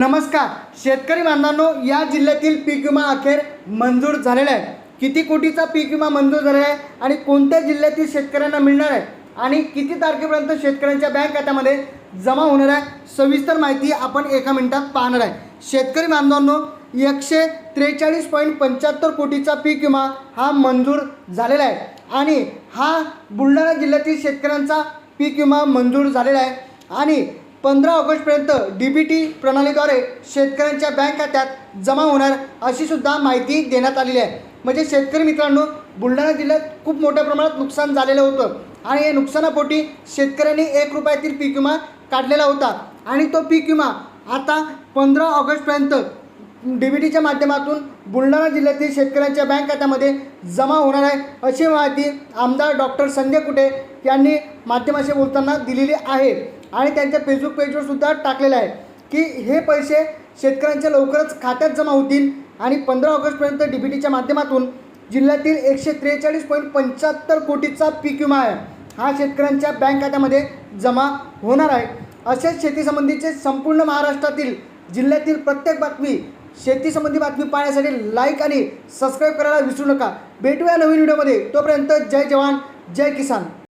नमस्कार शेतकरी बांधवांनो या जिल्ह्यातील पीक विमा अखेर मंजूर झालेला आहे. किती कोटीचा पीक विमा मंजूर झालेला आहे आणि कोणत्या जिल्ह्यातील शेतकऱ्यांना मिळणार आहे? आणि किती तारखेपर्यंत शेतकऱ्यांच्या बँक खात्यामध्ये जमा होणार आहे? सविस्तर माहिती आपण एका मिनिटात पाहणार आहे. शेतकरी बांधवांनो एकशे त्रेचाळीस पॉईंट पंच्याहत्तर कोटीचा पीक विमा हा मंजूर झालेला आहे. आणि हा बुलढाणा जिल्ह्यातील शेतकऱ्यांचा पीक विमा मंजूर झालेला आहे. आणि पंधरा ऑगस्टपर्यंत डी बी टी प्रणालीद्वारे शेतकऱ्यांच्या बँक खात्यात जमा होणार अशी सुद्धा माहिती देण्यात आलेली आहे. म्हणजे शेतकरी मित्रांनो बुलढाणा जिल्ह्यात खूप मोठ्या प्रमाणात नुकसान झालेलं होतं. आणि या नुकसानापोटी शेतकऱ्यांनी एक रुपयातील पीक विमा काढलेला होता. आणि तो पीक विमा आता पंधरा ऑगस्टपर्यंत डी बी टीच्या माध्यमातून बुलढाणा जिल्ह्यातील शेतकऱ्यांच्या बँक खात्यामध्ये जमा होणार आहे अशी माहिती आमदार डॉक्टर संजय कुटे यांनी माध्यमाशी बोलताना दिलेली आहे आणि त्यांच्या फेसबुक पेजवर सुद्धा टाकलेलं आहे की हे पैसे शेतकऱ्यांच्या लवकरच खात्यात जमा होतील आणि पंधरा ऑगस्टपर्यंत डी बी टीच्या माध्यमातून जिल्ह्यातील एकशे त्रेचाळीस पॉईंट पंच्याहत्तर कोटीचा पीक विमा आहे. हा शेतकऱ्यांच्या बँक खात्यामध्ये जमा होणार आहे. असेच शेतीसंबंधीचे संपूर्ण महाराष्ट्रातील जिल्ह्यातील प्रत्येक बातमी शेतीसंबंधी बातमी पाहण्यासाठी लाईक आणि सबस्क्राईब करायला विसरू नका. भेटूया नवीन व्हिडिओमध्ये तोपर्यंत जय जवान जय किसान.